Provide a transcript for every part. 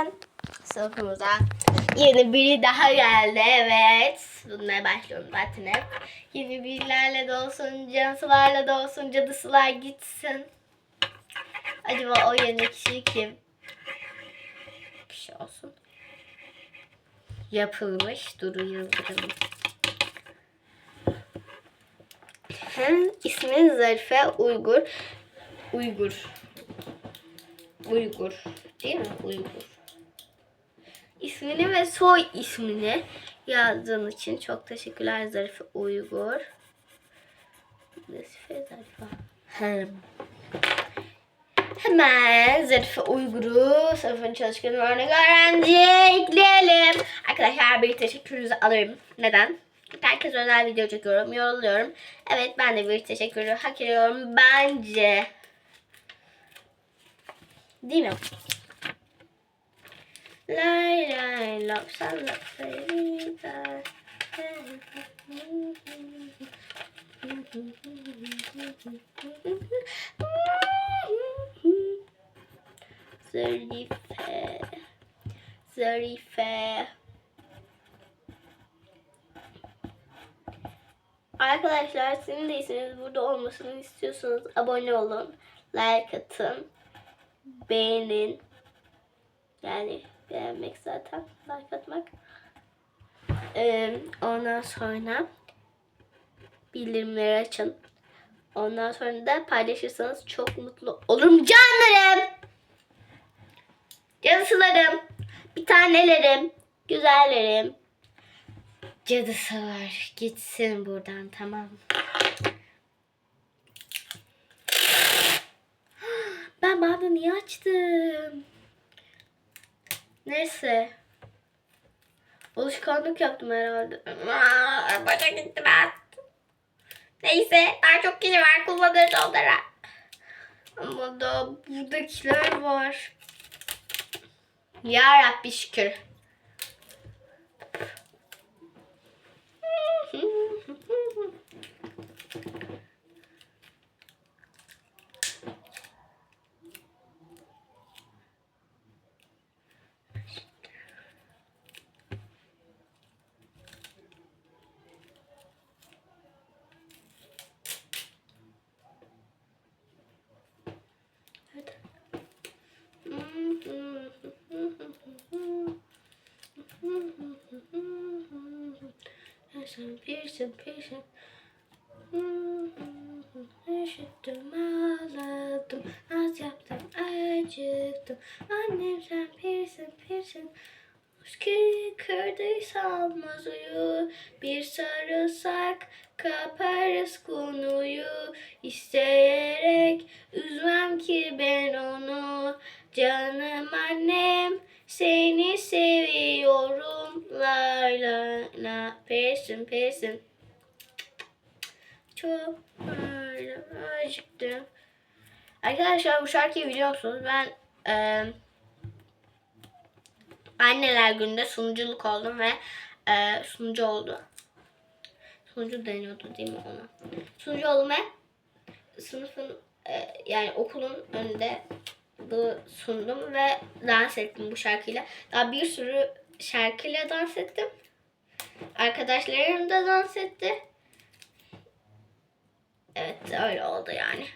Bakın sınıfımıza yeni biri daha geldi. Evet. Bununla başlıyorum zaten hep. Yeni birilerle de olsun, cansılarla da olsun, cadısılar gitsin. Acaba o yeni kişi kim? Kişi olsun. Yapılmış Duru Yıldırım. Hem Zarife Uygur. Uygur. Uygur. Değil mi? Uygur. İsmini ve soy ismini yazdığın için çok teşekkürler Zarife Uygur. Zarife Zarife. Hem. Hemen Zarife Uygur'u sınıfın çalışkan örnek öğrenciye ekleyelim. Arkadaşlar bir teşekkürünüzü alırım. Neden? Herkes özel video çekiyorum, yoruluyorum. Evet ben de bir teşekkürü hak ediyorum bence. Değil mi? Lay lay sen lop sevda. Zarife. Zarife. Arkadaşlar sizin de isminiz burada olmasını istiyorsanız abone olun. Like atın. Beğenin. Yani beğenmek zaten. Like atmak. Ee, ondan sonra bildirimleri açın. Ondan sonra da paylaşırsanız çok mutlu olurum canlarım. Cansılarım. Bir tanelerim. Güzellerim. Cadısı var. Gitsin buradan tamam. Ben bana niye açtım? Neyse. Alışkanlık yaptım herhalde. Aa, Başa gitti ben. Neyse daha çok kişi var kullanırız onlara. Ama da buradakiler var. Ya Rabbi şükür. Sen pirsin pirsin. Üşüttüm ağladım. Az yaptım acıktım. Annem sen pirsin pirsin Ki kırdıysam uyu Bir sarılsak kaparız konuyu. İsteyerek üzmem ki ben onu. Canım annem seni seviyorum La la la Pesin pesin Çok acıktım Arkadaşlar bu şarkıyı biliyor musunuz? Ben eee Anneler günde sunuculuk oldum ve e, sunucu oldu. Sunucu deniyordu değil mi ona? Sunucu oldum ve sınıfın e, yani okulun önünde sundum ve dans ettim bu şarkıyla. Daha bir sürü şarkıyla dans ettim. Arkadaşlarım da dans etti. Evet öyle oldu yani.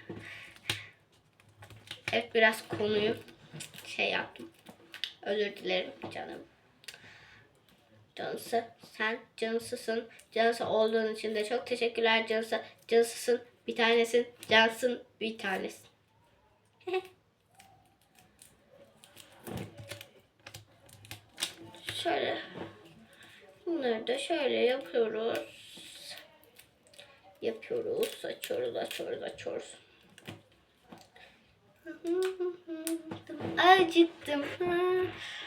Evet biraz konuyu şey yaptım. Özür dilerim canım. Canısı sen canısısın. Canısı olduğun için de çok teşekkürler canısı. Canısısın bir tanesin. Cansın bir tanesin. şöyle. Bunları da şöyle yapıyoruz. Yapıyoruz. Açıyoruz, açıyoruz, açıyoruz. Acıktım.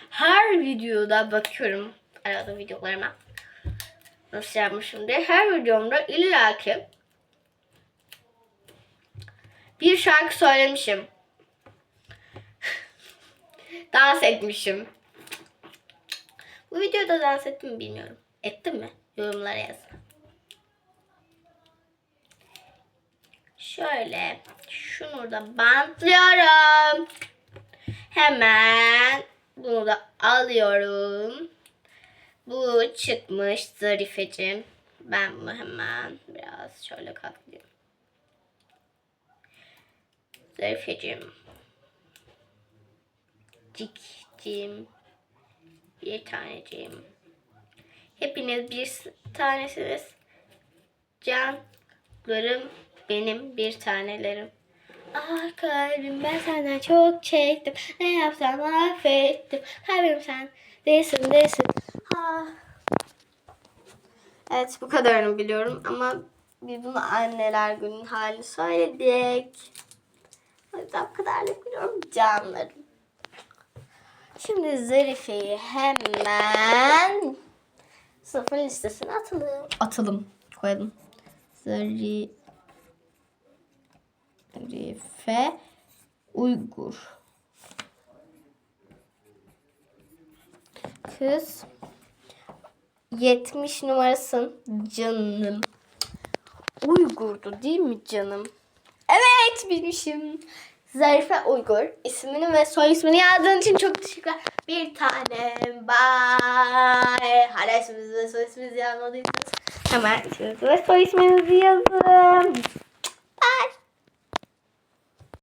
Her videoda bakıyorum arada videolarıma. Nasıl yapmışım diye. Her videomda illaki bir şarkı söylemişim. dans etmişim. Bu videoda dans ettim mi bilmiyorum. Ettim mi? Yorumlara yazın. Şöyle şunu da bantlıyorum. Hemen Bunu da alıyorum. Bu çıkmış Zarifeciğim. Ben bunu hemen biraz şöyle katlayayım. Zarifeciğim. Cikciğim. Bir taneciğim. Hepiniz bir tanesiniz. Canlarım benim bir tanelerim. Ah kalbim ben senden çok çektim. Ne yapsam affettim. Kalbim sen değilsin değilsin. Ah. Evet bu kadarını biliyorum ama biz bunu anneler günün halini söyledik. O yüzden bu kadarını biliyorum canlarım. Şimdi Zarife'yi hemen sınıfın listesine atalım. Atalım. Koyalım. Zarife Uygur. Kız 70 numarasın canım. Uygurdu değil mi canım? Evet bilmişim. Zarife Uygur. İsmini ve soy ismini yazdığın için çok teşekkürler. Bir tanem. Bye. Hala isminizi ve soy isminizi yazmadıysanız hemen isminizi ve soy isminizi yazın.